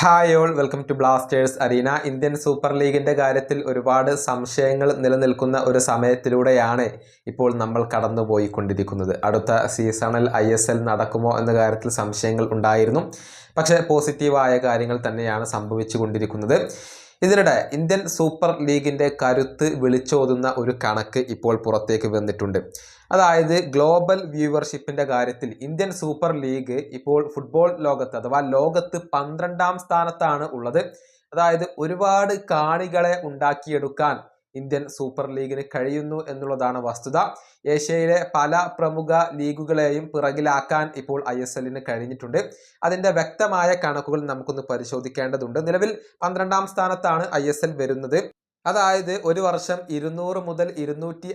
Hi all welcome to Blasters arena. Indian super ലീഗിന്റെ കാര്യത്തിൽ ഒരുപാട് സംശയങ്ങൾ നിലനിൽക്കുന്ന ഒരു സമയത്തിലൂടെയാണ് ഇപ്പോൾ നമ്മൾ കടന്നുപോയിക്കൊണ്ടിരിക്കുന്നത്. അടുത്ത സീസണിൽ ഐ എസ് എൽ നടക്കുമോ എന്ന കാര്യത്തിൽ സംശയങ്ങൾ ഉണ്ടായിരുന്നു. പക്ഷേ പോസിറ്റീവായ കാര്യങ്ങൾ തന്നെയാണ് സംഭവിച്ചു കൊണ്ടിരിക്കുന്നത് ഇതിനിടെ ഇന്ത്യൻ സൂപ്പർ ലീഗിന്റെ കരുത്ത് വിളിച്ചോതുന്ന ഒരു കണക്ക് ഇപ്പോൾ പുറത്തേക്ക് വന്നിട്ടുണ്ട്. അതായത് ഗ്ലോബൽ വ്യൂവർഷിപ്പിന്റെ കാര്യത്തിൽ ഇന്ത്യൻ സൂപ്പർ ലീഗ് ഇപ്പോൾ ഫുട്ബോൾ ലോകത്ത് അഥവാ ലോകത്ത് പന്ത്രണ്ടാം സ്ഥാനത്താണ് ഉള്ളത്. അതായത് ഒരുപാട് കാണികളെ ഉണ്ടാക്കിയെടുക്കാൻ ഇന്ത്യൻ സൂപ്പർ ലീഗിന് കഴിയുന്നു എന്നുള്ളതാണ് വസ്തുത. ഏഷ്യയിലെ പല പ്രമുഖ ലീഗുകളെയും പിറകിലാക്കാൻ ഇപ്പോൾ ഐ എസ് എല്ലിന് കഴിഞ്ഞിട്ടുണ്ട്. അതിന്റെ വ്യക്തമായ കണക്കുകൾ നമുക്കൊന്ന് പരിശോധിക്കേണ്ടതുണ്ട്. നിലവിൽ പന്ത്രണ്ടാം സ്ഥാനത്താണ് ഐ വരുന്നത്. അതായത് ഒരു വർഷം ഇരുന്നൂറ് മുതൽ ഇരുന്നൂറ്റി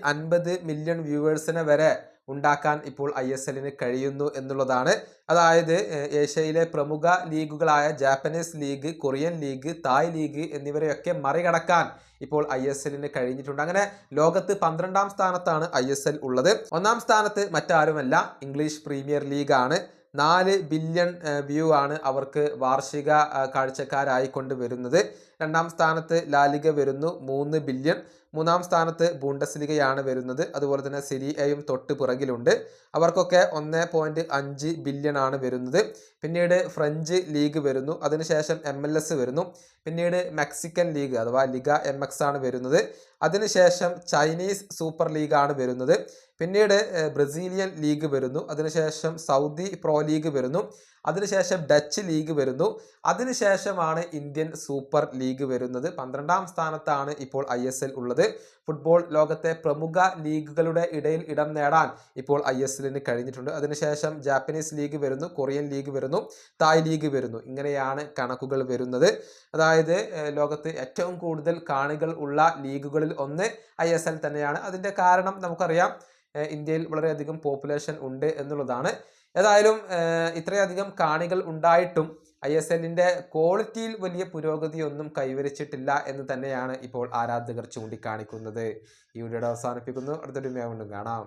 മില്യൺ വ്യൂവേഴ്സിനെ വരെ ഉണ്ടാക്കാൻ ഇപ്പോൾ ഐ എസ് എല്ലിന് കഴിയുന്നു എന്നുള്ളതാണ്. അതായത് ഏഷ്യയിലെ പ്രമുഖ ലീഗുകളായ Japanese league Korean league Thai league എന്നിവരെയൊക്കെ മറികടക്കാൻ ഇപ്പോൾ ഐ എസ് എല്ലിന് കഴിഞ്ഞിട്ടുണ്ട്. അങ്ങനെ ലോകത്ത് പന്ത്രണ്ടാം സ്ഥാനത്താണ് ഐ എസ് എൽ ഉള്ളത്. ഒന്നാം സ്ഥാനത്ത് മറ്റാരുമല്ല ഇംഗ്ലീഷ് പ്രീമിയർ ലീഗാണ്. നാല് ബില്യൺ വ്യൂ ആണ് അവർക്ക് വാർഷിക കാഴ്ചക്കാരായിക്കൊണ്ട് കാഴ്ചക്കാരായി കൊണ്ട് വരുന്നത് രണ്ടാം സ്ഥാനത്ത് ലാലിക വരുന്നു മൂന്ന് ബില്യൺ. മൂന്നാം സ്ഥാനത്ത് ബൂണ്ടസ്ലിഗയാണ് വരുന്നത്. അതുപോലെ തന്നെ സിരി എയും തൊട്ട് പിറകിലുണ്ട്. അവർക്കൊക്കെ ഒന്ന് പോയിന്റ് അഞ്ച് ബില്യൺ ആണ് വരുന്നത്. പിന്നീട് ഫ്രഞ്ച് ലീഗ് വരുന്നു. അതിനുശേഷം എം എൽ എസ് വരുന്നു. പിന്നീട് മെക്സിക്കൻ ലീഗ് അഥവാ ലിഗ എം എക്സ് ആണ് വരുന്നത്. അതിനുശേഷം ചൈനീസ് സൂപ്പർ ലീഗാണ് വരുന്നത്. പിന്നീട് ബ്രസീലിയൻ ലീഗ് വരുന്നു. അതിനുശേഷം സൗദി പ്രോ ലീഗ് വരുന്നു. അതിനുശേഷം ഡച്ച് ലീഗ് വരുന്നു. അതിനുശേഷമാണ് ഇന്ത്യൻ സൂപ്പർ ലീഗ് വരുന്നത്. പന്ത്രണ്ടാം സ്ഥാനത്താണ് ഇപ്പോൾ ഐ എസ് എൽ ഉള്ളത്. ഫുട്ബോൾ ലോകത്തെ പ്രമുഖ ലീഗുകളുടെ ഇടയിൽ ഇടം നേടാൻ ഇപ്പോൾ ഐ എസ് എല്ലിന് കഴിഞ്ഞിട്ടുണ്ട്. അതിനുശേഷം ജാപ്പനീസ് ലീഗ് വരുന്നു കൊറിയൻ ലീഗ് വരുന്നു തായ് ലീഗ് വരുന്നു. ഇങ്ങനെയാണ് കണക്കുകൾ വരുന്നത്. അതായത് ലോകത്ത് ഏറ്റവും കൂടുതൽ കാണികൾ ഉള്ള ലീഗുകളിൽ ഒന്ന് ഐ എസ് എൽ തന്നെയാണ്. അതിന്റെ കാരണം നമുക്കറിയാം ഇന്ത്യയിൽ വളരെയധികം പോപ്പുലേഷൻ ഉണ്ട് എന്നുള്ളതാണ്. ഏതായാലും ഇത്രയധികം കാണികൾ ഉണ്ടായിട്ടും ഐ എസ് എല്ലിന്റെ ക്വാളിറ്റിയിൽ വലിയ പുരോഗതിയൊന്നും കൈവരിച്ചിട്ടില്ല എന്ന് തന്നെയാണ് ഇപ്പോൾ ആരാധകർ ചൂണ്ടിക്കാണിക്കുന്നത്. ഈ വീഡിയോ അവസാനിപ്പിക്കുന്നു. അടുത്തൊരു വീണ്ടും കാണാം.